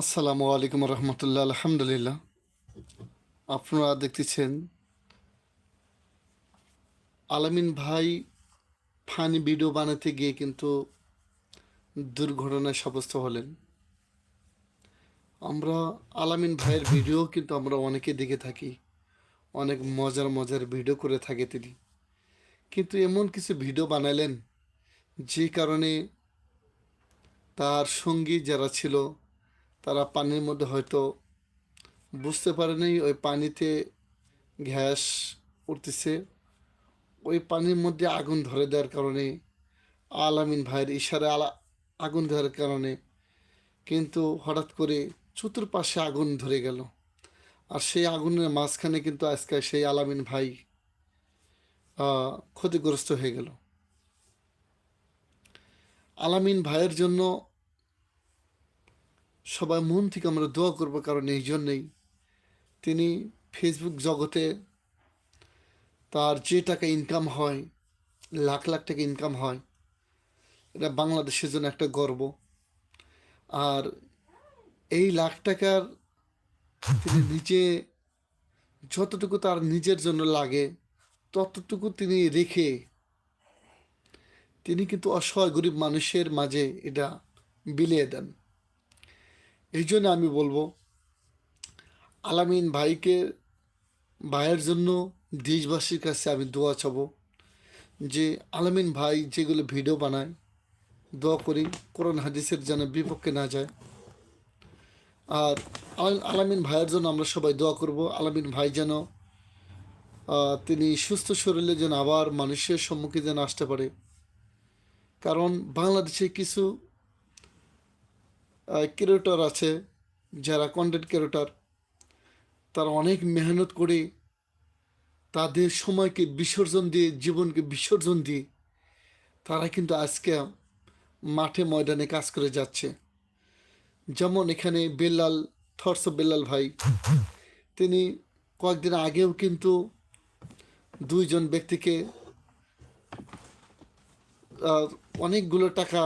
আসসালামু আলাইকুম রহমতুল্লাহ, আলহামদুলিল্লাহ। আপনারা দেখতেছেন আলামিন ভাই ফানি ভিডিও বানাতে গিয়ে কিন্তু দুর্ঘটনায় সাব্যস্ত হলেন। আমরা আলামিন ভাইয়ের ভিডিও কিন্তু আমরা অনেকে দেখে থাকি, অনেক মজার মজার ভিডিও করে থাকে তিনি। কিন্তু এমন কিছু ভিডিও বানালেন যে কারণে তার সঙ্গী যারা ছিল তারা পানির মধ্যে হয়তো বুঝতে পারেনি ওই পানিতে গ্যাস উঠতেছে। ওই পানির মধ্যে আগুন ধরে দেওয়ার কারণে আলামিন ভাইয়ের ইশারে আলা, আগুন ধরার কারণে কিন্তু হঠাৎ করে চতুর্পাশে আগুন ধরে গেল। আর সেই আগুনের মাঝখানে কিন্তু আজকে সেই আলামিন ভাই ক্ষতিগ্রস্ত হয়ে গেল। আলামিন ভাইয়ের জন্য সবাই মন থেকে আমরা দোয়া করব কারণ এই জন্যেই। তিনি ফেসবুক জগতে তার যে টাকা ইনকাম হয়, লাখ লাখ টাকা ইনকাম হয়, এটা বাংলাদেশের জন্য একটা গর্ব। আর এই লাখ টাকার তিনি নিজে যতটুকু তার নিজের জন্য লাগে, ততটুকু তিনি রেখে তিনি কিন্তু অসহায় গরিব মানুষের মাঝে এটা বিলিয়ে দেন। এই জন্য আমি বলব, আলামিন ভাইকে, ভাইয়ের জন্য দেশবাসীর কাছে আমি দোয়া চাবো যে আলামিন ভাই যেগুলো ভিডিও বানায়, দোয়া করি কোরআন হাদিসের যেন বিপক্ষে না যায়। আর আলামিন ভাইয়ের জন্য আমরা সবাই দোয়া করব, আলামিন ভাই যেন তিনি সুস্থ শরীরে যেন আবার মানুষের সম্মুখে যেন আসতে পারে। কারণ বাংলাদেশে কিছু ক্রিয়েটর আছে, যারা কন্টেন্ট ক্রিয়েটর তারা অনেক মেহনত করে তাদের সময়কে বিসর্জন দিয়ে, জীবনকে বিসর্জন দিয়ে তারা কিন্তু আজকে মাঠে ময়দানে কাজ করে যাচ্ছে। যেমন এখানে বেল্লাল, থর্স বেল্লাল ভাই, তিনি কয়েকদিন আগেও কিন্তু দুইজন ব্যক্তিকে অনেকগুলো টাকা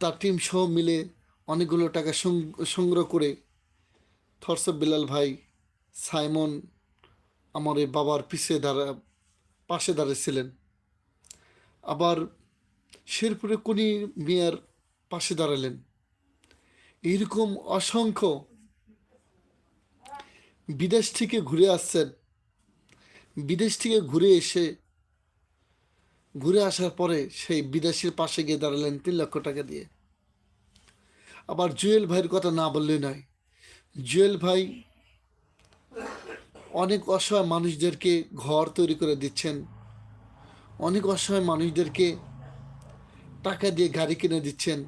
তার টিম সহ মিলে অনেকগুলো টাকা সংগ্রহ করে থর্স বিলাল ভাই সাইমন আমার এই বাবার পিছে দাঁড়া পাশে দাঁড়িয়েছিলেন আবার শেরপুরে কোনি মিয়ার পাশে দাঁড়ালেন। এইরকম অসংখ্য বিদেশ থেকে ঘুরে আসছেন। বিদেশ থেকে ঘুরে এসে ঘুরে আসার পরে সেই বিদেশির পাশে গিয়ে দাঁড়ালেন তিন লক্ষ টাকা দিয়ে। আবার জুয়েল ভাইয়ের কথা না বললেই নয়। জুয়েল ভাই অনেক অসহায় মানুষদেরকে ঘর তৈরি করে দিচ্ছেন। অনেক অসহায় মানুষদেরকে টাকা দিয়ে গাড়ি কিনে দিচ্ছেন।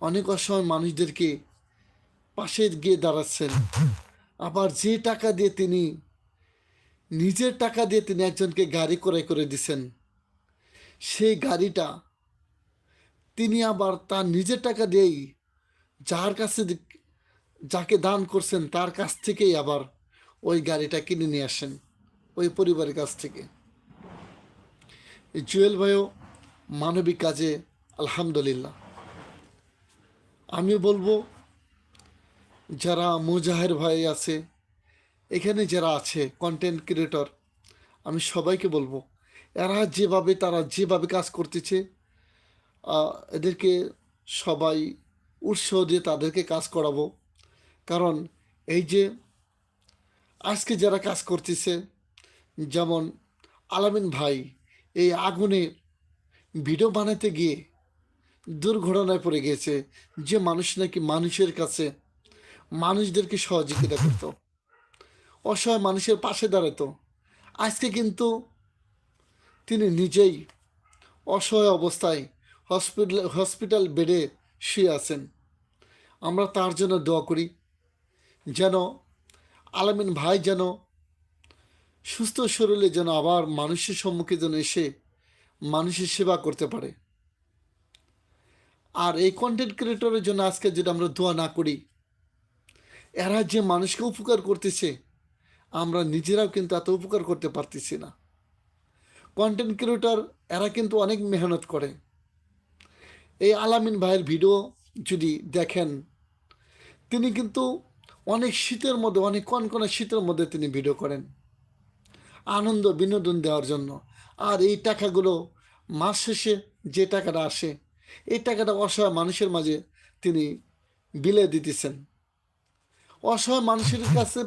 অনেক অসহায় মানুষদেরকে পাশে গিয়ে দাঁড়াচ্ছেন। আবার যে টাকা দিয়ে তিনি, নিজের টাকা দিয়ে তিনি একজনকে গাড়ি ক্রয় করে দিচ্ছেন। সেই গাড়িটা তিনি আবার তার নিজের টাকা দিয়েই যার কাছে যাকে দান করছেন, তার কাছ থেকেই আবার ওই গাড়িটা কিনে নিয়ে আসেন, ওই পরিবারের কাছ থেকে। জুয়েল ভাইও মানবিক কাজে, আলহামদুলিল্লাহ। আমি বলব, যারা মুজাহের ভাই আছে, এখানে যারা আছে কন্টেন্ট ক্রিয়েটর আমি সবাইকে বলব এরা যেভাবে, তারা যেভাবে কাজ করতেছে এদেরকে সবাই উৎসাহ দিয়ে তাদেরকে কাজ করাবো। কারণ এই যে আজকে যারা কাজ করতেছে, যেমন আলামিন ভাই, এই আগুনে ভিডিও বানাতে গিয়ে দুর্ঘটনায় পড়ে গিয়েছে, যে মানুষ নাকি মানুষের কাছে মানুষদেরকে সহযোগিতা করত, অসহায় মানুষের পাশে দাঁড়াতো। আজকে কিন্তু তিনি নিজেই অসহায় অবস্থায় হসপিটাল হসপিটাল বেডে শুয়ে আছেন। আমরা তার জন্য দোয়া করি যেন আলামিন ভাই যেন সুস্থ শরীরে যেন আবার মানুষের সম্মুখে যেন এসে মানুষের সেবা করতে পারে। আর এই কন্টেন্ট ক্রিয়েটরের জন্য আজকে যদি আমরা দোয়া না করি, এরা যে মানুষকে উপকার করতেছে, আমরা নিজেরাও কিন্তু এত উপকার করতে পারতেছি না। কন্টেন্ট ক্রিয়েটর এরা কিন্তু অনেক মেহনত করে। এই আলামিন ভাইয়ের ভিডিও যদি দেখেন, তিনি কিন্তু অনেক শীতের মধ্যে, অনেক কনকনে শীতের মধ্যে তিনি ভিডিও করেন। আনন্দ, বিনোদন দেওয়ার জন্য। আর এই টাকাগুলো মাস শেষে যে টাকাটা আসে, এই টাকাটা অসহায় মানুষের মাঝে তিনি বিলে দিতেছেন। অসহায় মানুষের কাছে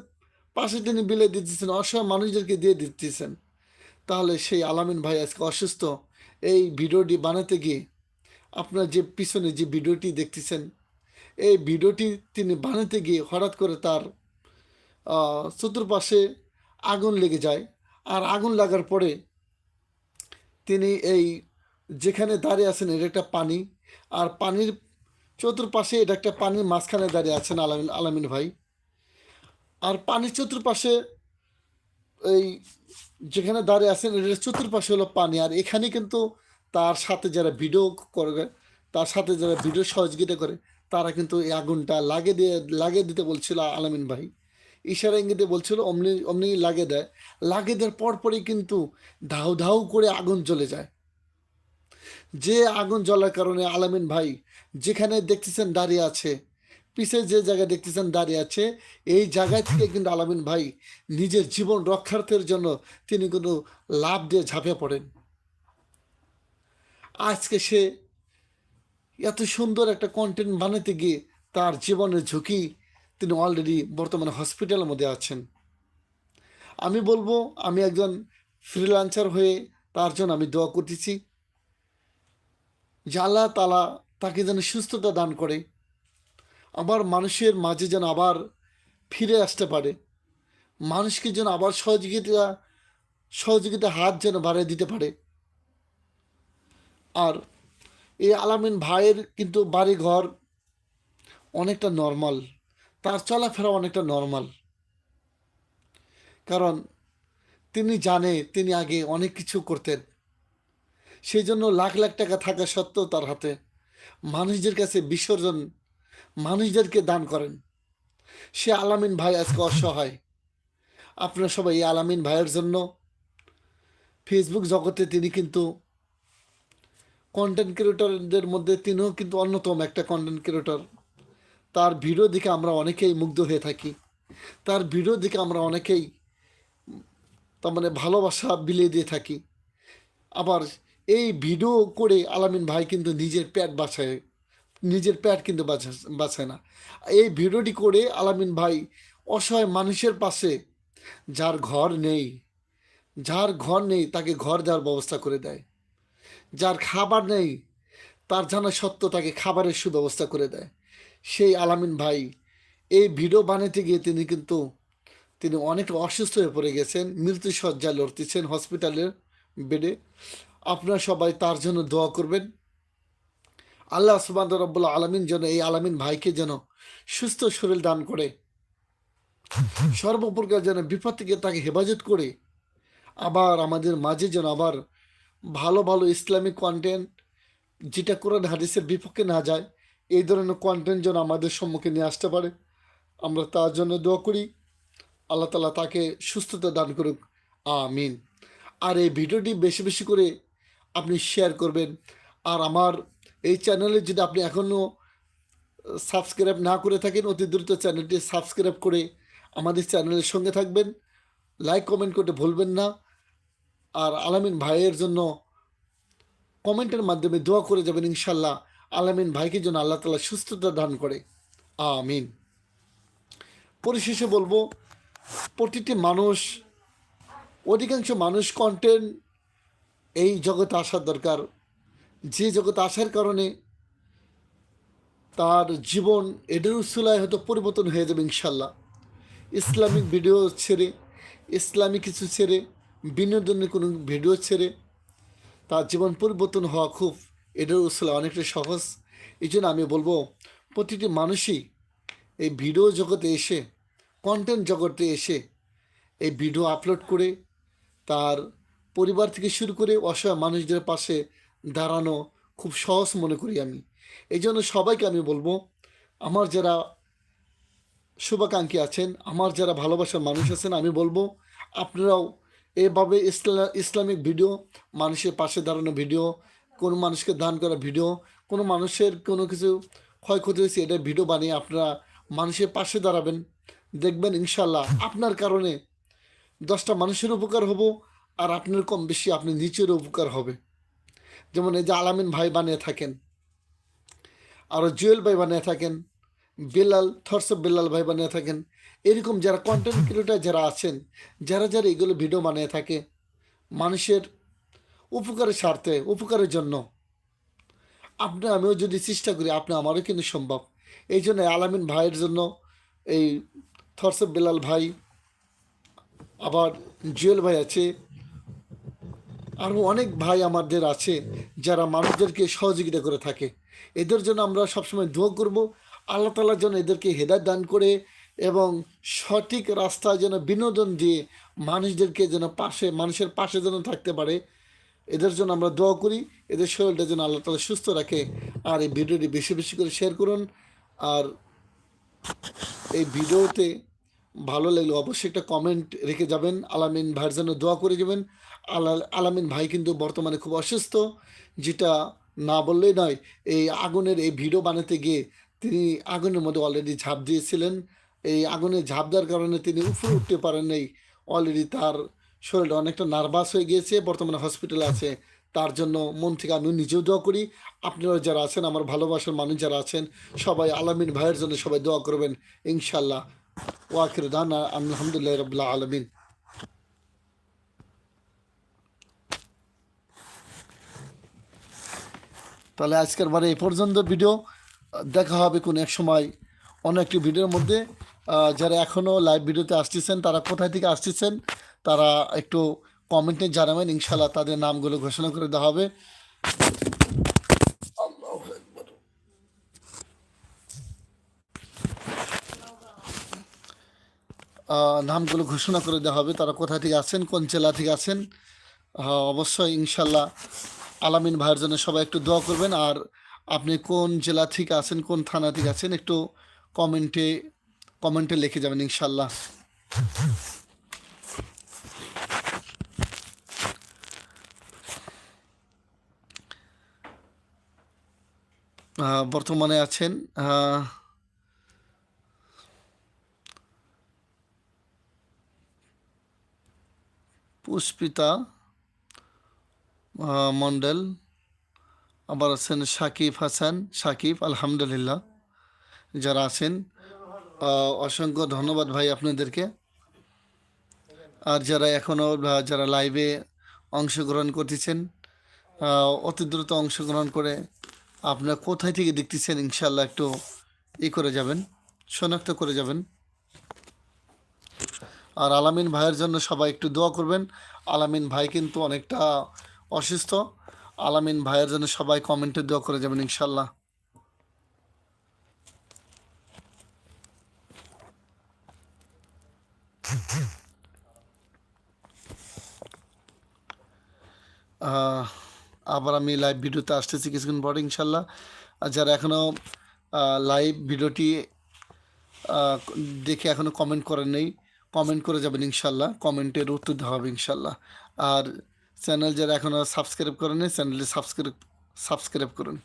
পাশে তিনি বিলে দিতেছেন, অসহায় মানুষদেরকে দিয়ে দিতেছেন। তাহলে সেই আলামিন ভাই আজকে অসুস্থ, এই ভিডিওটি বানাতে গিয়ে আপনার যে পিছনে যে ভিডিওটি দেখতেছেন, এই ভিডিওটি তিনি বানাতে গিয়ে হঠাৎ করে তার চতুর্পাশে আগুন লেগে যায়। আর আগুন লাগার পরে তিনি এই যেখানে দাঁড়িয়ে আছেন এটা একটা পানি, আর পানির চতুর্পাশে এটা একটা পানির মাঝখানে দাঁড়িয়ে আছেন আলামিন আলামিন ভাই। আর পানির চতুর্পাশে এই যেখানে দাঁড়িয়ে আছেন, এটার চতুর্পাশে হলো পানি। আর এখানে কিন্তু তার সাথে যারা ভিডিও করে তার সাথে যারা ভিডিও সহযোগিতা করে, তারা কিন্তু এই আগুনটা লাগিয়ে দিয়ে, লাগিয়ে দিতে বলছিল আলামিন ভাই। ইশারা ইঙ্গিতে বলছিল, অমনি অমনি লাগিয়ে দেয়। লাগিয়ে দেওয়ার পরপরই কিন্তু ধাউ ধাউ করে আগুন জ্বলে যায়। যে আগুন জ্বলার কারণে আলামিন ভাই যেখানে দেখতেছেন দাঁড়িয়ে আছে পিছে যে জায়গায় দেখতেছেন দাঁড়িয়ে আছে, এই জায়গায় থেকে কিন্তু আলামিন ভাই নিজের জীবন রক্ষার্থের জন্য তিনি কিন্তু লাভ দিয়ে ঝাঁপে পড়েন। আজকে সে এত সুন্দর একটা কন্টেন্ট বানাতে গিয়ে তার জীবনের ঝুঁকি তিনি অলরেডি বর্তমানে হসপিটালের মধ্যে আছেন। আমি বলব, আমি একজন ফ্রিল্যান্সার হয়ে তার জন্য আমি দোয়া করতেছি। আল্লাহ তালা তাকে যেন সুস্থতা দান করে। আবার মানুষের মাঝে যেন আবার ফিরে আসতে পারে। মানুষকে যেন আবার সহযোগিতা সহযোগিতা হাত যেন বাড়িয়ে দিতে পারে। আর এই আলামিন ভাইয়ের কিন্তু বাড়ি ঘর অনেকটা নর্মাল তার চলাফেরা অনেকটা নর্মাল কারণ তিনি জানে, তিনি আগে অনেক কিছু করতেন। সেই জন্য লাখ লাখ টাকা থাকা সত্ত্বেও তার হাতে। মানুষদের কাছে বিসর্জন মানুষদেরকে দান করেন। সে আলামিন ভাই আজকে অসহায়। আপনারা সবাই এই আলামিন ভাইয়ের জন্য ফেসবুক জগতে তিনি কিন্তু কন্টেন্ট ক্রিয়েটরদের মধ্যে তিনিও কিন্তু অন্যতম একটা কন্টেন্ট ক্রিয়েটর তার ভিডিও দেখে আমরা অনেকেই মুগ্ধ হয়ে থাকি। তার ভিডিও দেখে আমরা অনেকেই তার মানে ভালোবাসা বিলিয়ে দিয়ে থাকি। আবার এই ভিডিও করে আলামিন ভাই কিন্তু নিজের প্যাট বাঁচায়। নিজের প্যাট কিন্তু বাঁচা বাঁচায় না। এই ভিডিওটি করে আলামিন ভাই অসহায় মানুষের পাশে, যার ঘর নেই, যার ঘর নেই তাকে ঘর দেওয়ার ব্যবস্থা করে দেয়। যার খাবার নেই তার জানা সত্ত্বেও তাকে খাবারের সুব্যবস্থা করে দেয়। সেই আলামিন ভাই এই ভিডিও বানাতে গিয়ে তিনি কিন্তু, তিনি অনেকটা অসুস্থ হয়ে পড়ে গেছেন মৃত্যুসজ্জায় লড়তেছেন হসপিটালের বেডে। আপনারা সবাই তার জন্য দোয়া করবেন। আল্লাহ সুবান রব্বুল্লা আলমিন যেন এই আলামিন ভাইকে যেন সুস্থ শরীর দান করে। সর্বপ্রকার যেন বিপদ থেকে তাকে হেফাজত করে। আবার আমাদের মাঝে যেন আবার ভালো ভালো ইসলামিক কন্টেন্ট যেটা কোরআন হাদিসের বিপক্ষে না যায়, এই ধরনের কন্টেন্ট যেন আমাদের সম্মুখে নিয়ে আসতে পারে। আমরা তার জন্য দোয়া করি। আল্লাহ তালা তাকে সুস্থতা দান করুক। আমিন। আর এই ভিডিওটি বেশি বেশি করে আপনি শেয়ার করবেন। আর আমার এই চ্যানেলে যদি আপনি এখনও সাবস্ক্রাইব না করে থাকেন, অতি দ্রুত চ্যানেলটি সাবস্ক্রাইব করে আমাদের চ্যানেলের সঙ্গে থাকবেন। লাইক কমেন্ট করতে ভুলবেন না। আর আলামিন ভাইয়ের জন্য কমেন্টের মাধ্যমে দোয়া করে যাবেন ইনশাল্লাহ আলামিন ভাইকে যেন আল্লাহ তালা সুস্থতা দান করে। আমিন। পরিশেষে বলব, প্রতিটি মানুষ, অধিকাংশ মানুষ কন্টেন্ট এই জগতে আসার দরকার। যে জগতে আসার কারণে তার জীবন এদের উৎসলায় হয়তো পরিবর্তন হয়ে যাবে ইনশাল্লাহ। ইসলামিক ভিডিও ছেড়ে, ইসলামিক কিছু ছেড়ে, বিনোদনের কোনো ভিডিও ছেড়ে তার জীবন পরিবর্তন হওয়া খুব এদের উৎসলা অনেকটা সহজ। এই জন্য আমি বলব, প্রতিটি মানুষই এই ভিডিও জগতে এসে কন্টেন্ট জগতে এসে এই ভিডিও আপলোড করে তার পরিবার থেকে শুরু করে অসহায় মানুষদের পাশে দাঁড়ানো খুব সহজ মনে করি আমি। এই জন্য সবাইকে আমি বলব, আমার যারা শুভাকাঙ্ক্ষী আছেন, আমার যারা ভালোবাসার মানুষ আছেন, আমি বলব, আপনারাও এভাবে ইসলা ইসলামিক ভিডিও, মানুষের পাশে দাঁড়ানো ভিডিও, কোনো মানুষকে দান করা ভিডিও, কোনো মানুষের কোনো কিছু ক্ষয়ক্ষতি হয়েছে, এটা ভিডিও বানিয়ে আপনারা মানুষের পাশে দাঁড়াবেন। দেখবেন ইনশাল্লাহ আপনার কারণে দশটা মানুষের উপকার হব, আর আপনার কম বেশি আপনি নিচেরও উপকার হবে। যেমন এই যে আলামিন ভাই বানিয়ে থাকেন আরও জুয়েল ভাই বানিয়ে থাকেন, বেলাল থরসব বেলাল ভাই বানিয়ে থাকেন, এরকম যারা কন্টেন্ট ক্রিয়েটার যারা আছেন, যারা যারা এগুলো ভিডিও বানিয়ে থাকে, মানুষের উপকারের স্বার্থে, উপকারের জন্য। আপনি, আমিও যদি চেষ্টা করি, আপনি আমারও কিন্তু সম্ভব। এই জন্য আলামিন ভাইয়ের জন্য এই থরসব বেলাল ভাই, আবার জুয়েল ভাই আছে আরও অনেক ভাই আমাদের আছে যারা মানুষদেরকে সহযোগিতা করে থাকে। এদের জন্য আমরা সবসময় দোয়া করব, আল্লাহ তালার জন্য এদেরকে হেদায় দান করে এবং সঠিক রাস্তায় যেন বিনোদন দিয়ে মানুষদেরকে যেন পাশে, মানুষের পাশে যেন থাকতে পারে। এদের জন্য আমরা দোয়া করি, এদের শরীরটা যেন আল্লাহ তালা সুস্থ রাখে। আর এই ভিডিওটি বেশি বেশি করে শেয়ার করুন। আর এই ভিডিওতে ভালো লাগলে অবশ্যই একটা কমেন্ট রেখে যাবেন। আলামিন ভাইয়ের জন্য দোয়া করে যাবেন। আলামিন ভাই কিন্তু বর্তমানে খুব অসুস্থ, যেটা না বললেই নয়, এই আগুনের এই ভিডিও বানাতে গিয়ে তিনি আগুনের মধ্যে অলরেডি ঝাঁপ দিয়েছিলেন। এই আগুনে ঝাঁপ দেওয়ার কারণে তিনি উপরে উঠতে পারেন নাই অলরেডি তার শরীরটা অনেকটা নার্ভাস হয়ে গিয়েছে, বর্তমানে হসপিটালে আছে, তার জন্য মন থেকে আমি নিজেও দোয়া করি। আপনারা যারা আছেন, আমার ভালোবাসার মানুষ যারা আছেন, সবাই আলামিন ভাইয়ের জন্য সবাই দোয়া করবেন ইনশাল্লাহ ওয়াকির দানা আলহামদুলিল্লাহ রবিল্লা আলমিন। তাহলে আজকের বারে এই পর্যন্ত ভিডিও দেখা হবে কোন এক সময় অন্য ভিডিওর মধ্যে। যারা এখনও লাইভ ভিডিওতে আসতেছেন, তারা কোথায় থেকে আসতেছেন, তারা একটু কমেন্টে জানাবেন ইনশাল্লাহ তাদের নামগুলো ঘোষণা করে দেওয়া হবে। নামগুলো ঘোষণা করে দেওয়া হবে, তারা কোথা থেকে আছেন কোন জেলা থেকে আছেন অবশ্যই ইনশাল্লাহ আলামিন ভাইয়ের জন্য সবাই একটু দোয়া করবেন। আর আপনি কোন জেলা থেকে আছেন, কোন থানা থেকে আছেন, একটু কমেন্টে কমেন্টে লিখে যাবেন ইনশাল্লাহ। বর্তমানে আছেন পুষ্পিতা আহ, মণ্ডল আবার আছেন সাকিব হাসান সাকিব আলহামদুলিল্লাহ। যারা আছেন অসংখ্য ধন্যবাদ ভাই আপনাদেরকে। আর যারা এখনও যারা লাইভে অংশগ্রহণ করতেছেন অতি দ্রুত অংশগ্রহণ করে আপনারা কোথায় থেকে দেখতেছেন ইনশাল্লাহ একটু ই করে যাবেন শনাক্ত করে যাবেন। আর আলামিন ভাইয়ের জন্য সবাই একটু দোয়া করবেন। আলামিন ভাই কিন্তু অনেকটা অসুস্থ। আলামিন ভাইয়ের জন্য সবাই কমেন্টে দোয়া করে যাবেন ইনশাল্লাহ আবার আমি লাইভ ভিডিওতে আসতেছি কিছুক্ষণ পরে ইনশাল্লাহ আর যারা এখনও লাইভ ভিডিওটি দেখে এখনও কমেন্ট করেন নেই কমেন্ট করে যাবেন ইনশাল্লাহ কমেন্টের উত্তর দেওয়া হবে ইনশাল্লাহ আর চ্যানেল যারা এখনও সাবস্ক্রাইব করেনি চ্যানেলটি সাবস্ক্রাইব সাবস্ক্রাইব করুন।